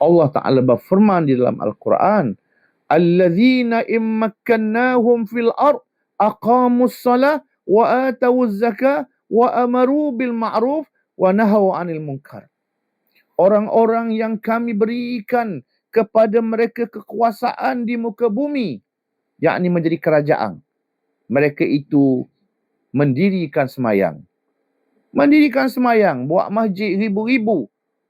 Allah Ta'ala berfirman di dalam Al-Quran, Alladzina immakkannahum fil ard aqamus salah wa atawuz zakah wa amaru bil ma'ruf wa nahaw anil munkar. Orang-orang yang kami berikan kepada mereka kekuasaan di muka bumi, yakni menjadi kerajaan. Mereka itu mendirikan semayang. Mendirikan semayang, buat masjid ribu-ribu,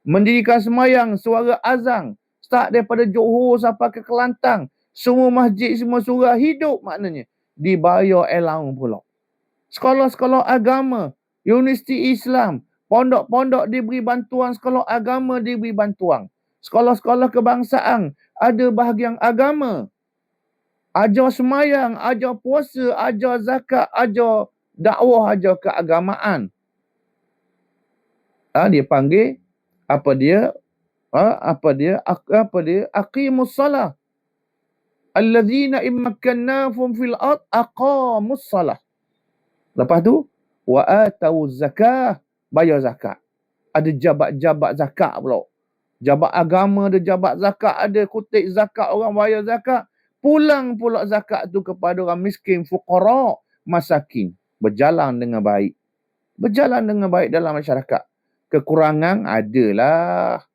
mendirikan semayang suara azang. Start daripada Johor sampai ke Kelantan. Semua masjid semua surah hidup maknanya. Dibayar allowance pula. Sekolah-sekolah agama universiti Islam. Pondok-pondok diberi bantuan sekolah agama diberi bantuan. Sekolah-sekolah kebangsaan ada bahagian agama. Ajar semayang ajar puasa ajar zakat ajar dakwah ajar keagamaan. Ha, dia panggil apa dia? Ha, apa dia? Apa dia? Aqimus salah. Allazina immakannahum fil ard aqamus salah. Lepas tu wa atau zakah bayar zakat. Ada jabat-jabat zakat pula. Jabat agama ada jabat zakat ada kutip zakat orang bayar zakat. Pulang pula zakat tu kepada orang miskin fuqara masakin. Berjalan dengan baik. Berjalan dengan baik dalam masyarakat Kekurangan adalah.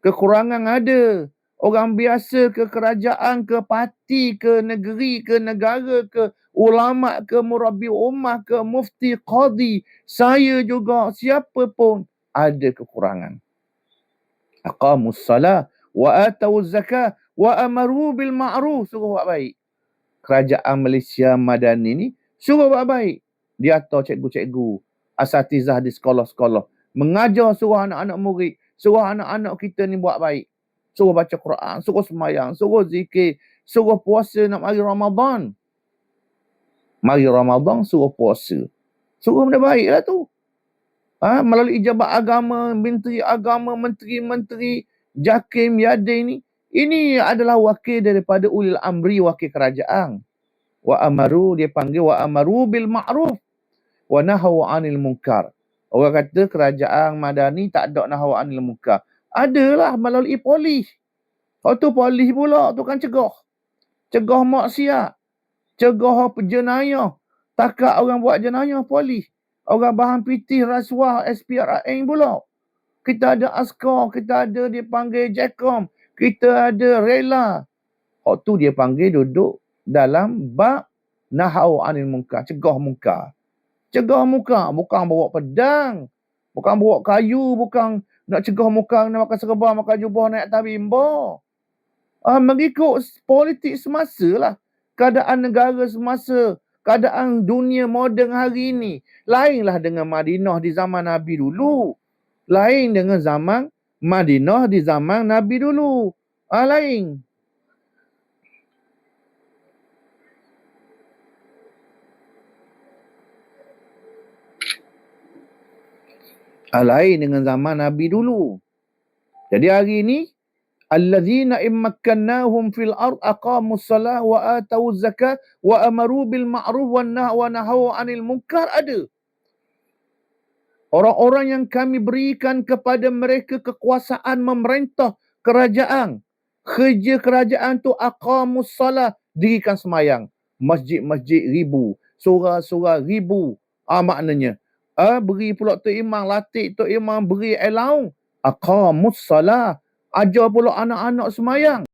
Kekurangan ada. Orang biasa ke kerajaan, ke parti, ke negeri, ke negara, ke ulama, ke murabi ummah, ke mufti, qadi. Saya juga, siapa pun ada kekurangan. Aqamus salah wa atau zakah wa amaru bil ma'ruf. Suruh buat baik. Kerajaan Malaysia Madani ni suruh buat baik. Dia tahu cikgu-cikgu, asatizah di sekolah-sekolah mengajar suruh anak-anak murid, suruh anak-anak kita ni buat baik. Suruh baca Quran, suruh semayang, suruh zikir, suruh puasa nak mari Ramadan. Mari Ramadan suruh puasa. Suruh benda baik lah tu. Ha, melalui jabat agama, menteri agama, menteri-menteri, jakim, yadin ni. Ini adalah wakil daripada ulil amri, wakil kerajaan. Wa amaru, dia panggil wa amaru bil ma'ruf. Wa nahaw anil munkar. Orang kata kerajaan madani tak ada nahawa anil muka. Adalah melalui polis. Kalau tu polis pula tu kan cegah. Cegah maksiat. Cegah jenayah. Takak orang buat jenayah polis. Orang bahan pitih rasuah SPRAN pula. Kita ada askar, kita ada dia panggil JECOM, kita ada rela. Waktu tu dia panggil duduk dalam bab nahau anil muka, cegah muka. Cegah muka. Bukan bawa pedang. Bukan bawa kayu. Bukan nak cegah muka. Nak makan serba, makan jubah, naik tabimba. Ah, mengikut politik semasa lah. Keadaan negara semasa. Keadaan dunia moden hari ini. Lainlah dengan Madinah di zaman Nabi dulu. Lain dengan zaman Madinah di zaman Nabi dulu. Ah, lain. Lain dengan zaman Nabi dulu. Jadi hari ini allazina immakkannahum fil ard aqamus salah wa atau zakat wa amaru bil ma'ruf wa nahaw wa nahaw 'anil munkar ada. Orang-orang yang kami berikan kepada mereka kekuasaan memerintah kerajaan. Kerja kerajaan tu aqamus salah dirikan semayang. Masjid-masjid ribu, surah-surah ribu. Ah maknanya Ah, beri pula tu imam latih tu imam beri allowance. Aqamus salah. Ajar pula anak-anak semayang.